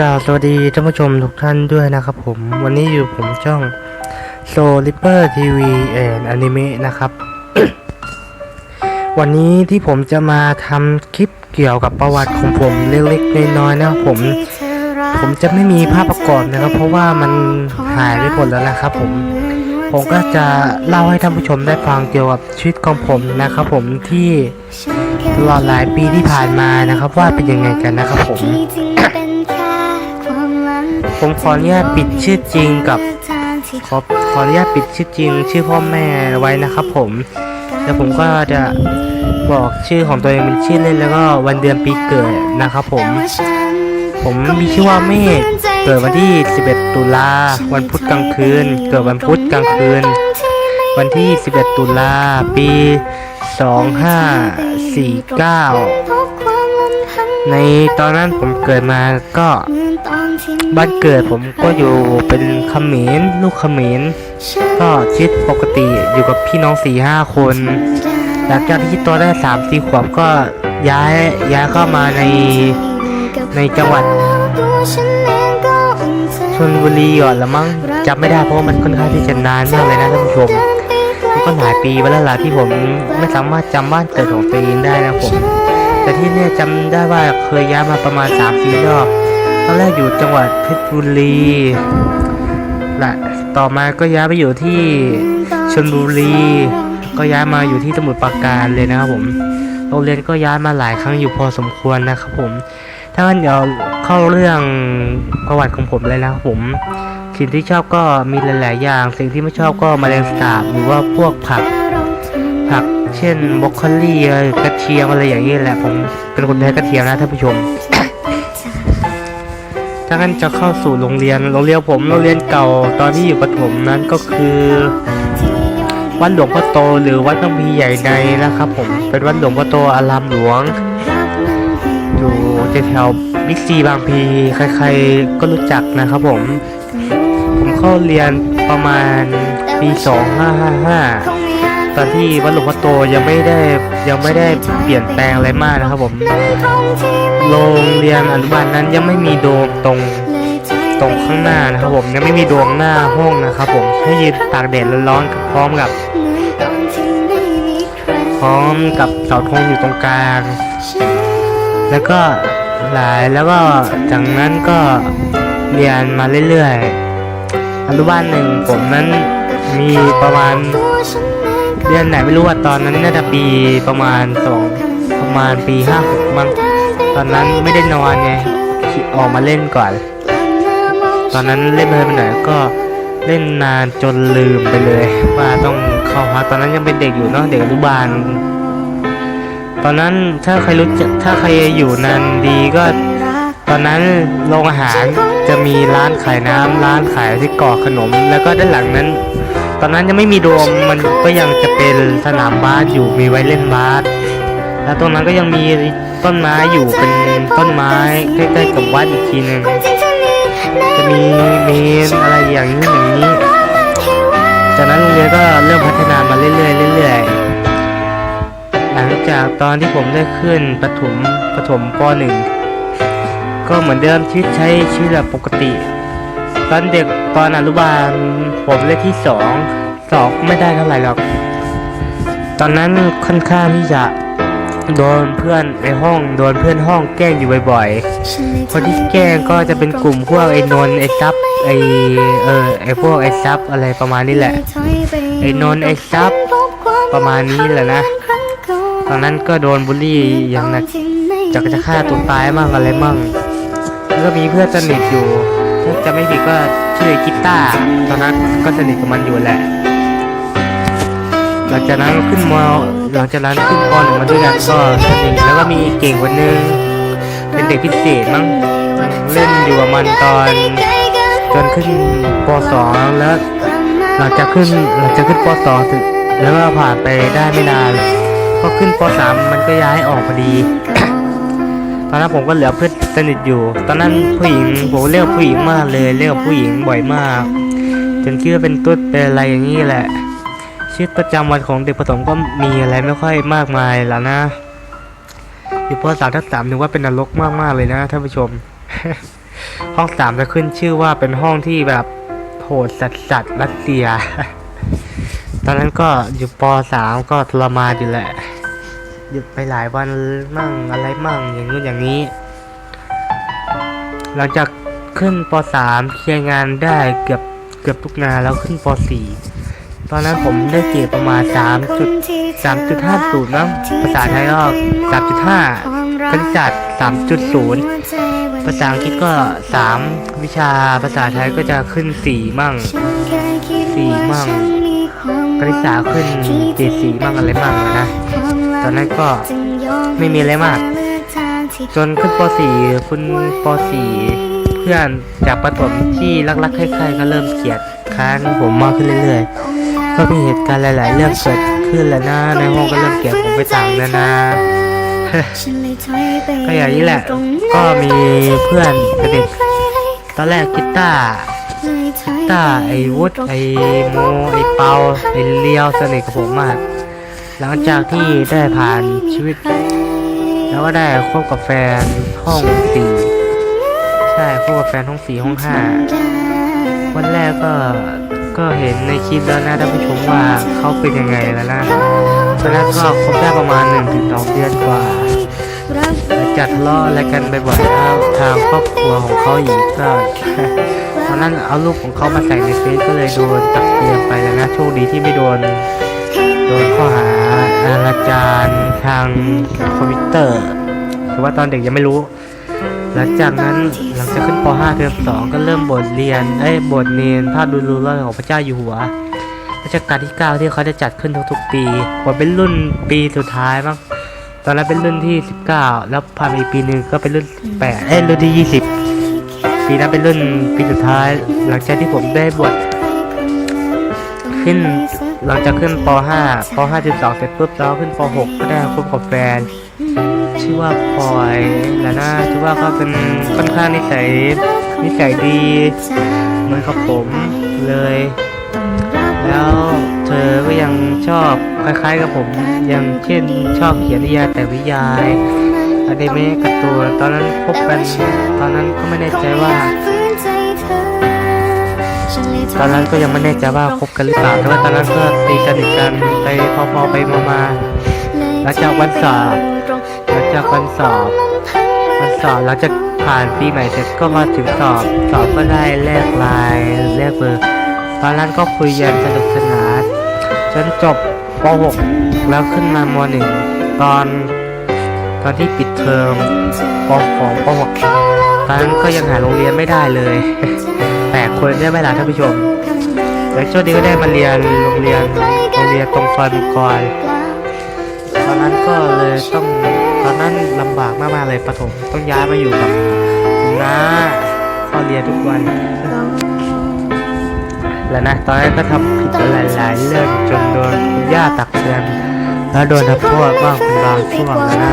กล่าวสวัสดีท่านผู้ชมทุกท่านด้วยนะครับผมวันนี้อยู่ผมช่อง s o l i p e r TV and Anime นะครับ วันนี้ที่ผมจะมาทำคลิปเกี่ยวกับประวัติของผมเล็กๆน้อยๆนะครับผม ผมจะไม่มีภาพประกอบนะครับ เพราะว่ามันหายไปหมดแล้วนะครับผมผมก็จะเล่าให้ท่านผู้ชมได้ฟังเกี่ยวกับชีวิตของผมนะครับผมที่ตลอดหลายปีที่ผ่านมานะครับ ว่าเป็นยังไงกันนะครับผม ผมขออนุญาตปิดชื่อจริงกับขอขออนุญาตปิดชื่อจริง ชื่อพ่อแม่ไว้นะครับผมแล้วผมก็จะบอกชื่อของตัวเองเป็นชื่อเล่นแล้วก็วันเดือนปีเกิดนะครับผม ผมมีชื่อว่าเมฆเกิดวันที่ 11 ตุลาวันพุธกลางคืน เกิดวันพุธกลางคืน วันที่ 11 ตุลาปี 2549 ในตอนนั้นผมเกิดมาก็บ้านเกิดผมก็อยู่เป็นเขมรลูกเขมรก็ชีวิตปกติอยู่กับพี่น้องสี่ห้าคน หลังจากที่โตัวได้สามสี่ขวบก็ย้ายย้ายเข้ามาในในจังหวัดชลบุรีก่อนละมั้งจำไม่ได้เพราะมันค่อนข้างที่จะนานมากเลยนะท่านผู้ชมมันก็หลายปีไปแล้วล่ะที่ผมไม่สามารถจำบ้านเกิดของตัวเองได้นะผม แต่ที่เนี่ยจำได้ว่าเคยย้ายมาประมาณ3ามสี่รอบตอนแรกอยู่จังหวัดเพชรบุรีและต่อมาก็ย้ายไปอยู่ที่ชลบุรี ก็ย้ายมาอยู่ที่สมุทรปราการเลยนะครับผมโรงเรียนก็ย้ายมาหลายครั้งอยู่พอสมควรนะครับผม ถ้างั้นเดี๋ยวเข้าเรื่องประวัติของผมเลยนะครับผม สิ่งที่ชอบก็มีหลาย ๆ อย่าง สิ่งที่ไม่ชอบก็แมลงสาบหรือว่าพวกผักผัก เช่นบรอกโคลีกระเทียมอะไรอย่างนี้แหละผมเป็นคนแพ้กระเทียมนะท่านผู้ชมถ้างั้นจะเข้าสู่โรงเรียนโรงเรียนผมโรงเรียนเก่าตอนที่อยู่ประถมนั้นก็คือวัดหลวงพ่อโตหรือวัดบางพีใหญ่ในนะครับ ผมเป็นวัดหลวงพ่อโตอารามหลวงอยู่แถวบิ๊กซีบางพีใครๆก็รู้จักนะครับผม ผมเข้าเรียนประมาณปี 2555 ตอนที่วัดหลวงพ่อโตยังไม่ได้ยังไม่ได้เปลี่ยนแปลงอะไรมากนะครับผมโรงเรียนอนุบาลนั้นยังไม่มีโดมตรงตรงข้างหน้านะครับผมยังไม่มีโดมหน้าห้องนะครับผมให้ยืนตากแดดร้อนๆพร้อมกับ พร้อมกับเสาธงอยู่ตรงกลาง แล้วก็หลายแล้วก็จากนั้นก็เรียนมาเรื่อยๆอนุบาลหนึ่งผมนั้นมีประมาณ เดือนไหนไม่รู้ว่าตอนนั้นน่าจะปีประมาณสองประมาณปีห้าหกมั้งตอนนั้นไม่ได้นอนไงออกมาเล่นก่อน ตอนนั้นเล่นเพลินไปหน่อยก็เล่นนานจนลืมไปเลย ว่าต้องเข้าพักตอนนั้นยังเป็นเด็กอยู่เนาะเด็กอนุบาล ตอนนั้นถ้าใครรู้จักถ้าใครอยู่นานดีก็ ตอนนั้นโรงอาหารจะมีร้านขายน้ำร้านขายที่กอกขนม แล้วก็ด้านหลังนั้น ตอนนั้นยังไม่มีโดมมันก็ยังจะเป็นสนามบาสอยู่มีไว้เล่นบาสแล้วตรงนั้นก็ยังมีต้นไม้อยู่เป็นต้นไม้ใกล้ๆกับวัดอีกทีหนึ่งจะมีเมนอะไรอย่างนี้อย่างนี้ จากนั้นโรงเรียนก็เริ่มพัฒนามาเรื่อยๆเรื่อยๆหลังจากตอนที่ผมได้ขึ้นประถมประถมป .1 ก็เหมือนเดิมชีวิตใช้ชีวิตแบบปกติ ตอนเด็ก ตอนอนุบาลผมเลขที่สองสอบไม่ได้เท่าไหร่หรอก ตอนนั้นค่อนข้างที่จะโดนเพื่อนในห้องโดนเพื่อนห้องแกล้งอยู่บ่อยๆ คนที่แกล้งก็จะเป็นกลุ่มพวกไอ้นนท์ไอ้ซับไอ้เออไอ้พวกไอ้ซับอะไรประมาณนี้แหละ ไอ้นนท์ไอ้ซับประมาณนี้แหละนะ ตอนนั้นก็โดนบูลลี่อย่างหนักจะจะฆ่าตัวตายมั่งอะไรมั่งแล้วก็มีเพื่อนสนิทอยู่ ถ้าจะไม่ผิดก็ชื่อกีตาตอนนั้นก็สนิทกับมันอยู่แหละ หลังจากนั้นขึ้นมหลังจากนั้นขึ้นปหนึ่งมาด้วยกันก็สนิทแล้วก็มีเก่งคนนึงเป็นเด็กพิเศษมั้งเล่นอยู่กับมันตอนจนขึ้นปสองแล้วหลังจากขึ้นหลังจากขึ้นปสองถึงแล้วก็ผ่านไปได้ไม่นานพอขึ้นปสามมันก็ย้ายออกพอดี ตอนนั้นผมก็เหลือเพื่อน สนิทอยู่ ตอนนั้นผู้หญิงผมเรียกผู้หญิงมากเลยเรียกผู้หญิงบ่อยมาก จนคิดว่าเป็นตุ๊ดเป็นอะไรอย่างนี้แหละชีวิตประจำวันของเด็กประถมก็มีอะไรไม่ค่อยมากมายแล้วนะอยู่ปสามทับสามถือว่าเป็นนรกมากๆเลยนะท่านผู้ชม ห้องสามจะขึ้นชื่อว่าเป็นห้องที่แบบโหดสัสสัสรัสเซีย ตอนนั้นก็อยู่ปสามก็ทรมานอยู่แหละหยุดไปหลายวันมั่งอะไรมั่งอย่างนู้นอย่างนี้ หลังจากขึ้นปสามเคลียร์งานได้เกือบเกือบทุกงานแล้วขึ้นปสี่ตอนนั้นผมได้เกรดประมาณ3จุด3.50นะภาษาไทยก็3.5คณิตศาสตร์3.0 ภาษาอังกฤษก็ 3 วิชาภาษาไทยก็จะขึ้น 4 มั่งสี่มั่งคณิตศาสตร์ขึ้นเกรด4มั่งอะไรมั่งนะ ตอนนั้นก็ไม่มีอะไรมาก จนขึ้นป .4 คุณป .4 เพื่อนจากประถมที่รักๆใครๆก็เริ่มเกลียดค้านผมมากขึ้นเรื่อยๆ ก็มีเหตุการณ์หลาย ๆ เรื่องเกิดขึ้นแล้วนะในห้องก็เริ่มเกลียดผมไปต่างนานาก็อย่างนี้แหละ ก็มีเพื่อนกับเด็กตอนแรกกีตาร์กีตาร์ไอ้วุฒไอ้โมไอ้เปาไอ้เลียวสนิทกับผมมาก หลังจากที่ได้ผ่านชีวิต แล้วก็ได้คบกับแฟนห้องสี่ใช่คบกับแฟนห้องสี่ห้องห้าวันแรกก็ก็เห็นในคลิปแล้วนะท่านผู้ชมว่าเขาเป็นยังไงแล้วนะตอนนั้นก็คบได้ประมาณหนึ่งถึงสองเดือนกว่าหลังจากทะเลาะอะไรกันบ่อยๆแล้วทางครอบครัวของเขาอีกก็ตอนนั้นเอารูปของเขามาใส่ในเฟซก็เลยโดนตักเตือนไปแล้วนะโชคดีที่ไม่โดน โดนข้อหาอาณาจารทางคอมพิวเตอร์ถือว่าตอนเด็กยังไม่รู้ หลังจากนั้นหลังจากขึ้นป .5 เทอม2 ก็เริ่มบทเรียนเอ้ยบทเรียนภาพดูรูเรื่องของพระเจ้าอยู่หัวรัชกาลที่ 9 ที่เขาจะจัดขึ้นทุกๆปีผมเป็นรุ่นปีสุดท้ายมั้งตอนนั้นเป็นรุ่นที่ 19 แล้วผ่านไปอีกปีหนึ่งก็เป็นรุ่น 8 เอ้ยรุ่นที่ 20 ปีนั้นเป็นรุ่นปีสุดท้าย หลังจากที่ผมได้บวชขึ้น หลังจากขึ้นป .5 ป .5.2 เสร็จปุ๊บแล้วขึ้นป .6 ก็ได้คบกับแฟน ชื่อว่าพลอยแล้วนะชื่อว่าเขาเป็นค่อนข้างนิสัยนิสัยดีเหมือนกับผมเลย แล้วเธอก็ยังชอบคล้ายๆกับผมอย่างเช่นชอบเขียนนิยายแต่วิยายอนิเมะการ์ตูนตอนนั้นพบกันตอนนั้นก็ไม่แน่ใจว่า ตอนนั้นก็ยังไม่แน่ใจว่าคบกันหรือเปล่าแต่ว่าตอนนั้นก็ตีสนิทกันไปพอๆไปมาๆหลังจากวันสอบหลังจากวันสอบวันสอบหลังจากผ่านปีใหม่เสร็จก็มาถึงสอบสอบก็ได้แลกลน์แลกเบอร์ตอนนั้นก็คุยกันสนุกสนานจนจบป .6 แล้วขึ้นมาม .1 ตอนตอนที่ปิดเทอมปของป .6 ตอนนั้นก็ยังหาโรงเรียนไม่ได้เลย ปลกคนได้ไหมล่ะท่านผู้ชม และช่วงนี้ก็ได้มาเรียนโรงเรียนโรงเรียนตรงซอยมังกรตอนนั้นก็เลยต้องตอนนั้นลำบากมากๆเลยประถมต้องย้ายมาอยู่กับคุณน้าเข้าเรียนทุกวัน แล้วนะตอนนั้นก็ทำผิดหลายๆเรื่องจนโดนคุณย่าตักเตือนแล้วโดนทำโทษบ้างเป็นบางช่วงนะ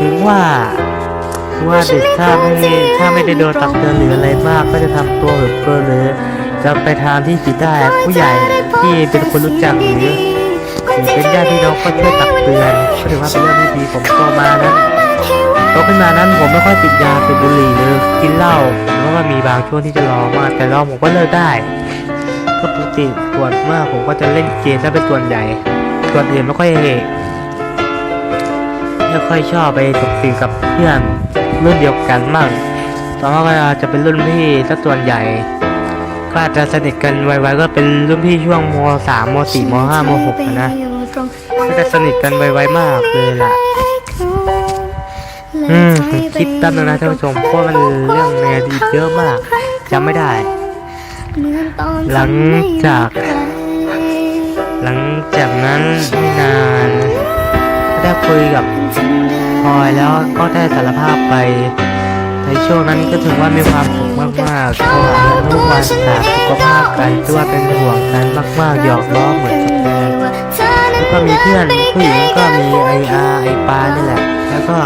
ถึงว่า ว่าเด็กถ้าไม่ถ้าไม่ได้โดนตักเตือนหรืออะไรมาก ก็จะทำตัวแบบเกอหรือจะไปทางที่ผิดได้ผู้ใหญ่ที่เป็นคนรู้จักหรือหรือเป็นญาติพี่น้องก็ช่วยตักเตือนก็ถือว่าเป็นเรื่องที่ดีผมโตมานั้นโตขึ้นมานั้นผมไม่ค่อยติดยาติดบุหรี่หรือกินเหล้าเพราะว่ามีบางช่วงที่จะลองมากแต่ลองผมก็เลิกได้ก็ปกติส่วนมากผมก็จะเล่นเกมถ้าเป็นส่วนใหญ่ส่วนอื่นไม่ค่อยไม่ค่อยชอบไปสุกสิงกับเพื่อน รุ่นเดียวกันมั่งตอนนั้นก็จะเป็นรุ่นพี่สักส่วนใหญ่ ก็อาจจะสนิทกันไวๆก็เป็นรุ่นพี่ช่วงมสามมสี่มห้ามหกนะ ก็จะสนิทกันไวๆมากเลยล่ะ อืมคิดแป๊บนึงนะท่านผู้ชมเพราะมันเรื่องในอดีตเยอะมากจำไม่ได้ หลังจาก หลังจากนั้นไม่นานก็ได้คุยกับ อยแล้วก็ได้สารภาพไป ในช่วงนั้นก็ถือว่ามีความสุขมากๆเพราะว่าทุกวันถามสุขภาพกันด้วยเป็นห่วงกันมากๆหยอกล้อเหมือนกับแฟนแล้วก็มีเพื่อนผู้หญิงก็มีไออาไอปานี่แหละ แล้วก็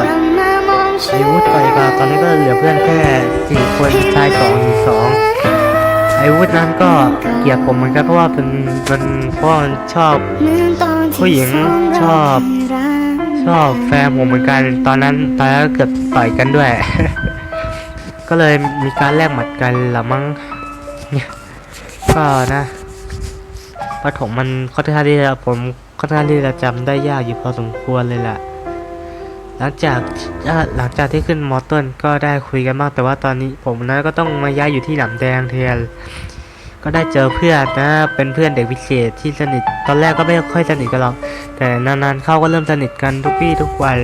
ไอวุฒิไอปาตอนนี้ก็เหลือเพื่อนแค่สี่คนชายสองหญิงสองไอวุฒินั้นก็เกลียดผมเหมือนกันเพราะว่าเป็นเป็นเพราะว่ามันชอบผู้หญิงชอบ ชอบแฟนผมเหมือนกันตอนนั้นตอนนั้นเกือบต่อยกันด้วย ก็เลยมีการแลกหมัดกันละมั้งก็นะปฐมมันค่อนข้างที่จะผมค่อนข้างที่จะจำได้ยากอยู่พอสมควรเลยแหละหลังจากหลังจากที่ขึ้นมอต้นก็ได้คุยกันบ้างแต่ว่าตอนนี้ผมนะก็ต้องมาย้ายอยู่ที่หนำแดงแทน ก็ได้เจอเพื่อนนะ เป็นเพื่อนเด็กพิเศษที่สนิท ตอนแรกก็ไม่ค่อยสนิทกันหรอก แต่นานๆเข้าก็เริ่มสนิทกันทุกวี่ทุกวัน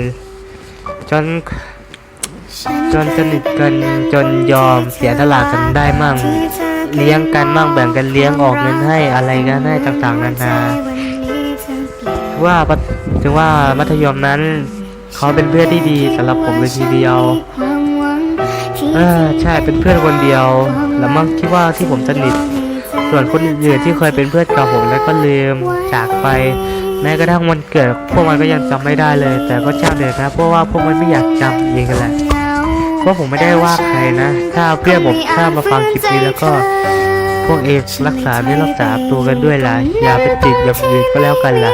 จน จนสนิทกันจนยอมเสียสละกันได้มั่ง เลี้ยงกันมั่งแบ่งกันเลี้ยงออกเงินให้อะไรกันให้ต่างๆนานาว่าถือว่ามัธยมนั้นเขาเป็นเพื่อนที่ดีสำหรับผมเลยทีเดียวเออใช่เป็นเพื่อนคนเดียว แล้วมั่งที่ว่าที่ผมสนิท ส่วนคนอื่นที่เคยเป็นเพื่อนกับผมแล้วก็ลืมจากไป แม้กระทั่งวันเกิดพวกมันก็ยังจำไม่ได้เลย แต่ก็ช่างเถอะนะเพราะว่าพวกมันไม่อยากจำเองกันแหละเพราะผมไม่ได้ว่าใครนะ ถ้าเพื่อนผมถ้ามาฟังคลิปนี้แล้วก็ พวกเองรักษาไม่รักษาตัวกันด้วยล่ะอย่าไปติดอย่างอื่นก็แล้วกันล่ะ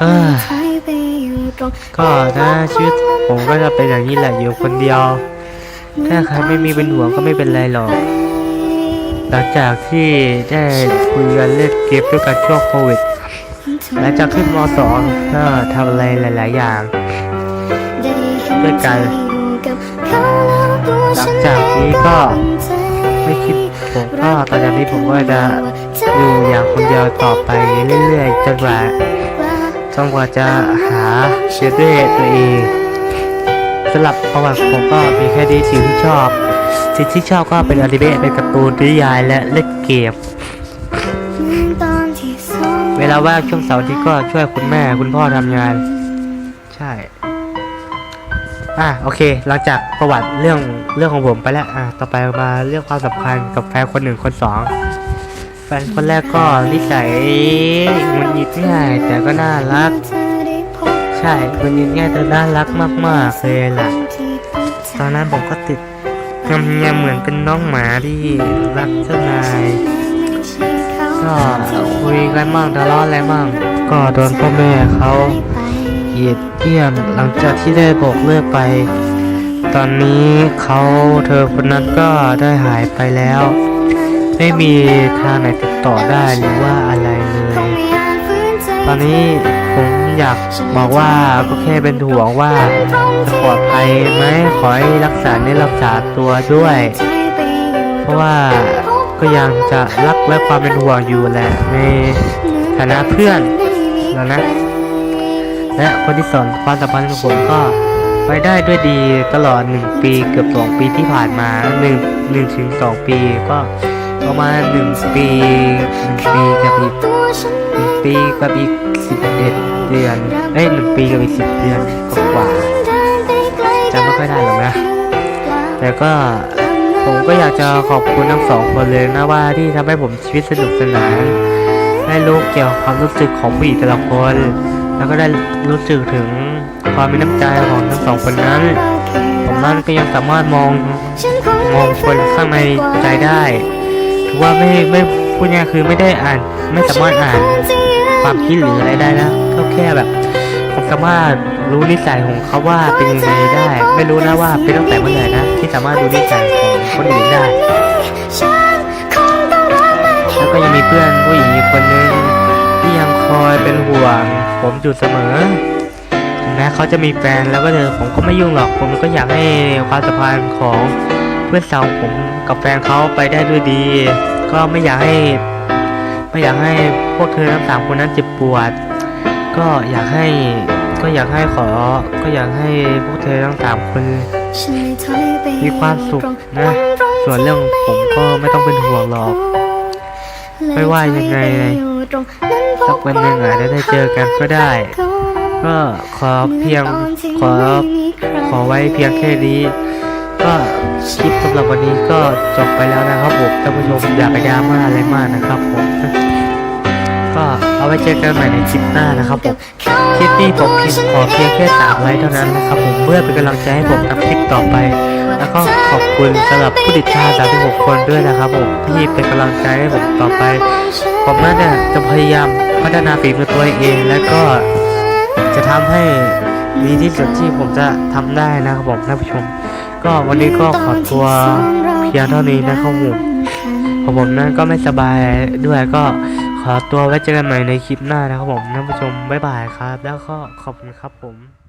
เออก็นะชีวิตผมก็จะเป็นอย่างนี้แหละอยู่คนเดียว ถ้าใครไม่มีเป็นห่วงก็ไม่เป็นไรหรอก หลังจากที่ได้คุยกันเล่นเกมด้วยกันช่วงโควิดหลังจากขึ้นม .2 ก็ทำอะไรหลาย ๆ อย่างด้วยกันหลังจากนี้ก็ไม่คิดผมก็ตอนนี้ผมก็จะอยู่อย่างคนเดียวต่อไปเรื่อยๆจนกว่าจนกว่าจะหาเชื้อด้วยตัวเองสำหรับประวัติผมก็มีแค่นี้สิ่งที่ชอบ สิ่งที่ชอบก็เป็นอนิเมะเป็นการ์ตูนนิยายและเล่นเกม เวลาว่างช่วงเสาร์อาที่ก็ช่วยคุณแม่คุณพ่อทำงาน ใช่อะโอเคหลังจากประวัติเรื่องเรื่องของผมไปแล้วอะต่อไปมาเรื่องความสัมพันธ์กับแฟนคนหนึ่งคนสองแฟนคนแรกก็นิสัยหงุนงิดง่ายแต่ก็น่ารัก ใช่หงุนงิดง่ายแต่น่ารักมากๆเลยล่ะ ตอนนั้นผมก็ติด งำเงียเหมือนเป็นน้องหมาที่รักเจ้านายก็คุยกันมั่งทะเลาะอะไรมั่งก็โดนพ่อแม่เขาเหยียดเยี่ยมหลังจากที่ได้บอกเลิกไป ตอนนี้เขาเธอคนนั้นก็ได้หายไปแล้ว ไม่มีทางไหนติดต่อได้หรือว่าอะไรเลย ตอนนี้ผม อยากบอกว่าก็แค่เป็นห่วงว่าจะปลอดภัยไหมขอให้รักษาในรักษาตัวด้วย เพราะว่าก็ยังจะรักและความเป็นห่วงอยู่แหละในฐานะเพื่อนแล้วนะ และคนที่สอนความสัมพันธ์ของผมก็ไปได้ด้วยดีตลอด 1 ปีเกือบ 2 ปีที่ผ่านมา1 1ถึง2ปีก็ประมาณ1ปี1ปีกับอีก1ปีกับอีก11 เดือนเอ้ย1ปีกับอีก10เดือนก็กว่าจำไม่ค่อยได้หรอกนะ แต่ก็ผมก็อยากจะขอบคุณทั้งสองคนเลยนะว่าที่ทำให้ผมชีวิตสนุกสนานได้รู้เกี่ยวกับความรู้สึกของผู้หญิงแต่ละคน แล้วก็ได้รู้สึกถึงความมีน้ำใจของทั้งสองคนนั้น ผมนั้นก็ยังสามารถมองมองคนข้างในใจได้ถือว่าไม่ไม่พูดง่ายคือไม่ได้อ่านไม่สามารถอ่าน ความคิดหรืออะไรได้นะก็แค่แบบสามารถรู้นิสัยของเขาว่าเป็นยังไงได้ ไม่รู้นะว่าเป็นตั้งแต่เมื่อไหร่นะที่สามารถรู้นิสัยของคนอื่นได้ แล้วก็ยังมีเพื่อนผู้หญิงคนนึงที่ยังคอยเป็นห่วง ผมอยู่เสมอแม้เขาจะมีแฟนแล้วก็เถอะผมก็ไม่ยุ่งหรอกผมก็อยากให้ความสัมพันธ์ของเพื่อนสาวผมกับแฟนเขาไปได้ด้วยดี ก็ไม่อยากให้ ไม่อยากให้พวกเธอทั้งสามคนนั้นเจ็บปวด ก็อยากให้ก็อยากให้ขอ ก็อยากให้พวกเธอทั้งสามคนมีความสุขนะ ส่วนเรื่องผมก็ไม่ต้องเป็นห่วงหรอก ไม่ว่ายังไงสักวันหนึ่งอาจจะได้เจอกันก็ได้ ก็ขอเพียงขอขอไว้เพียงแค่นี้ ก็คลิปสำหรับวันนี้ก็จบไปแล้วนะครับผมท่านผู้ชมอย่าไปดราม่าอะไรมากนะครับผมก็เอาไว้เจอกันใหม่ในคลิปหน้านะครับผมคลิปนี้ผมขอเพียงแค่สามไลค์เท่านั้นนะครับผมเพื่อเป็นกำลังใจให้ผมทำคลิปต่อไป แล้วก็ขอบคุณสำหรับผู้ติดตาม36คนด้วยนะครับผมที่เป็นกำลังใจให้ผมต่อไป ผมน่าจะจะพยายามพัฒนาฝีมือตัวเอง แล้วก็จะทำให้ดีที่สุดที่ผมจะทำได้นะครับผมท่านผู้ชม ก็วันนี้ก็ขอตัวเพียงเท่านี้นะครับผมผมผมนั้นก็ไม่สบายด้วยก็ขอตัวไว้เจอกันใหม่ในคลิปหน้านะครับผมท่านผู้ชมบ๊ายบายครับ แล้วก็ขอบคุณครับผม